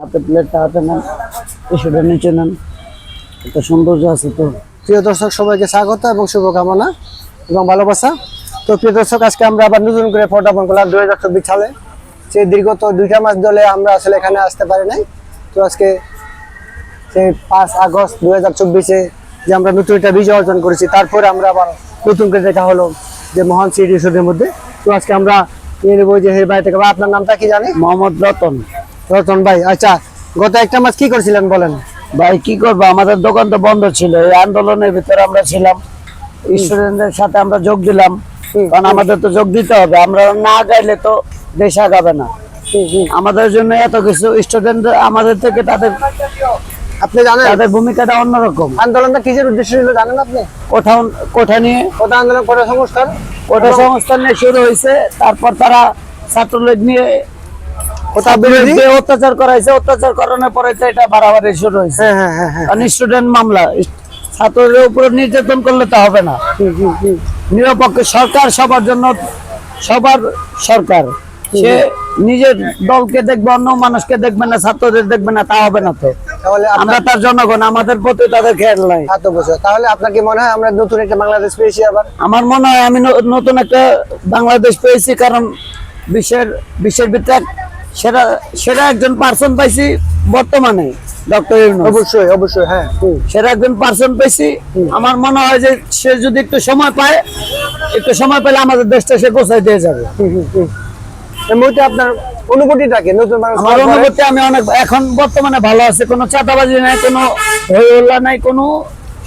হাতে প্লেটটা হাতে নেন সেটা নিচে নেন। একটা সৌন্দর্য আছে তো। প্রিয় দর্শক সবাইকে স্বাগত এবং শুভকামনা এবং ভালোবাসা। তো প্রিয় দর্শক আজকে আমরা আবার নতুন করে পদার্পণ করলাম দুই হাজার চব্বিশ সালে। সেই দীর্ঘত দুইটা মাস ধরে আমরা আসলে এখানে আসতে পারি নাই। তো আজকে সেই পাঁচ আগস্ট দুই হাজার চব্বিশে যে আমরা নতুন একটা বিজয় অর্জন করেছি তারপরে আমরা আবার নতুন করে দেখা হলো যে মহান সিটি রিসোর্টের মধ্যে। তো আজকে আমরা নিয়ে নেব যে এই বাড়ি থেকে আপনার নামটা কি জানি মোহাম্মদ রতন। রতন ভাই আচ্ছা গত একটা মাস কি করছিলেন বলেন? ভাই কি করব? আমাদের দোকান তো বন্ধ ছিল এই আন্দোলনের ভিতরে আমরা ছিলাম। স্টুডেন্টদের সাথে আমরা যোগ দিলাম। কারণ আমাদের তো যোগ দিতে হবে আমরা না গাইলে তো দেশ আগাবে না। আমাদের জন্য এত কিছু স্টুডেন্ট আমাদের থেকে তাদের আপনি জানেন? তাদের ভূমিকাটা অন্যরকম। আন্দোলনটা কিসের উদ্দেশ্য ছিল জানেন আপনি? কোথাও কোঠা নিয়ে কোথা আন্দোলন করে সংস্থান কোঠা সংস্থা নিয়ে শুরু হয়েছে তারপর তারা ছাত্রলীগ নিয়ে অত্যাচার করাইছে অত্যাচার করানোর পরে তো এটা বাড়াবাড়ি শুরু হয়েছে। হ্যাঁ হ্যাঁ হ্যাঁ হ্যাঁ। স্টুডেন্ট মামলা ছাত্রদের উপর নির্যাতন করলে তো হবে না। নিরপেক্ষ সরকার সবার জন্য সবার সরকার। সে নিজের দলকে দেখবে অন্য মানুষকে দেখবে না ছাত্রদের দেখবে না তা হবে না তো। তাহলে আমরা তার জনগণ আমাদের প্রতি তাদের খেয়াল নাই। তাহলে আপনার কি মনে হয় আমরা নতুন একটা বাংলাদেশ পেয়েছি আবার? আমার মনে হয় আমি নতুন একটা বাংলাদেশ পেয়েছি কারণ বিশ্বের বিশ্বের ভিতরে সেরা সেরা একজন পার্সন পাইছি বর্তমানে ডক্টর অবশ্যই অবশ্যই হ্যাঁ। একজন পার্সন আমার মনে হয় যে সে যদি একটু সময় পায় একটু সময় পেলে আমাদের দেশটা সে গোছাই দিয়ে যাবে। মুহূর্তে আপনার অনুভূতিটা কি? নতুন আমার অনুভূতি আমি অনেক এখন বর্তমানে ভালো আছে। কোনো চাঁদাবাজি নাই কোনো হইহল্লা নাই কোনো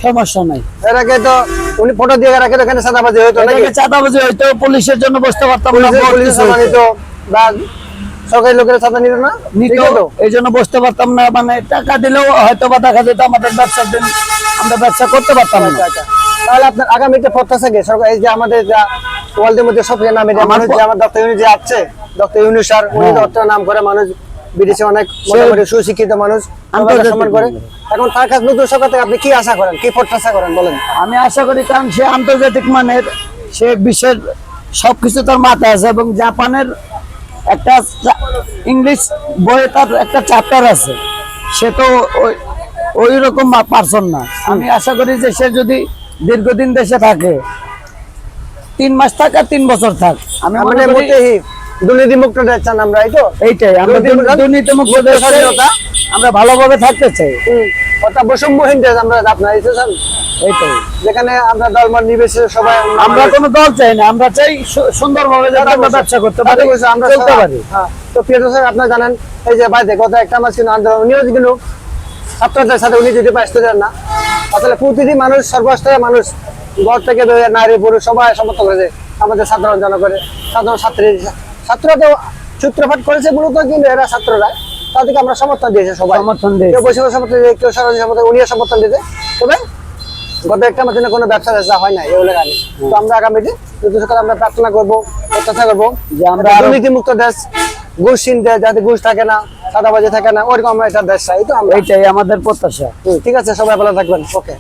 সমস্যা নাই। এর আগে তো উনি ফটো দিয়ে রাখে তো এখানে নাকি? এটাকে চাঁদাবাজি হয়তো পুলিশের জন্য বসতে পারতাম না হইতো। নিত বা সরকারি লোকেরা সাদা নিত না? নিত এই জন্য বসতে পারতাম না মানে টাকা দিলেও হয়তো বা দেখা যেত আমাদের ব্যবসার দিন আমরা ব্যবসা করতে পারতাম আচ্ছা না। আচ্ছা তাহলে আপনার আগামীতে প্রত্যাশা কি? সরকার এই যে আমাদের যা ওয়ার্ল্ডের মধ্যে নামে যে মানুষ যে আমার ডক্টর ইউনি যে আছে ডক্টর ইউনি স্যার উনি হ্যাঁ। ডক্টর নাম করে মানুষ বিদেশে অনেক মোটামুটি সুশিক্ষিত মানুষ সম্মান করে। এখন তার কাছে নতুন সরকার থেকে আপনি কি আশা করেন? কি প্রত্যাশা করেন বলেন? আমি আশা করি কারণ সে আন্তর্জাতিক মানের সে বিশ্বের সবকিছু তার মাথায় আছে এবং জাপানের একটা ইংলিশ বইয়ে তার একটা চ্যাপ্টার আছে সে তো ওই- ওই রকম পারসন না আমি আশা করি যে সে যদি দীর্ঘদিন দেশে থাকে তিন মাস থাক আর তিন বছর থাক আমি মনে করি দুর্নীতি মুক্ত চান আমরা এই তো এইটাই আমরা দুর্নীতি- মুক্ত দেশ চাই। স্বাধীনতা। আমরা ভালোভাবে থাকতে চাই অর্থাৎ বৈষম্যহীন দেশ আমরা আপনার চান? এইটাই। যেখানে আমরা ধর্ম নির্বিশেষে সবাই আমরা কোনো দল চাই না আমরা চাই সুন্দরভাবে যাতে আমরা ব্যবসা করতে পারি আমরা চলতে পারি। হ্যাঁ, তো প্রিয় দর্শক আপনারা জানেন এই যে বাইরে গত একটা মাস কিন্তু আন্দোলন উনিও কিন্তু ছাত্রদের সাথে উনি যদি ব্যস্ত দেন না। আসলে প্রতিটি মানুষ সর্বস্তরের মানুষ ঘর থেকে নারী পুরুষ সবাই সমর্থন করেছে আমাদের সাধারণ জনগণের সাধারণ ছাত্রী ছাত্ররা তো সূত্রপাত করেছে মূলত কিন্তু এরা ছাত্ররা। তাদেরকে আমরা সমর্থন দিয়েছে সবাই। সমর্থন দিয়েছে। কেউ বৈষম্য সমর্থন দিয়েছে কেউ সরাসরি সমর্থন উনিও সমর্থন দিয়েছে। তবে গত একটা মাসে কোনো ব্যবসা ব্যবসা হয় না এগুলো আগে তো আমরা আগামীতে নতুন সরকার আমরা প্রার্থনা করব প্রত্যাশা করব যে আমরা দুর্নীতিমুক্ত দেশ ঘুষহীন দেশ যাতে ঘুষ থাকে না সাদাবাজি থাকে না ওরকম আমরা একটা দেশ চাই তো আমরা এইটাই আমাদের প্রত্যাশা। ঠিক আছে সবাই ভালো থাকবেন। ওকে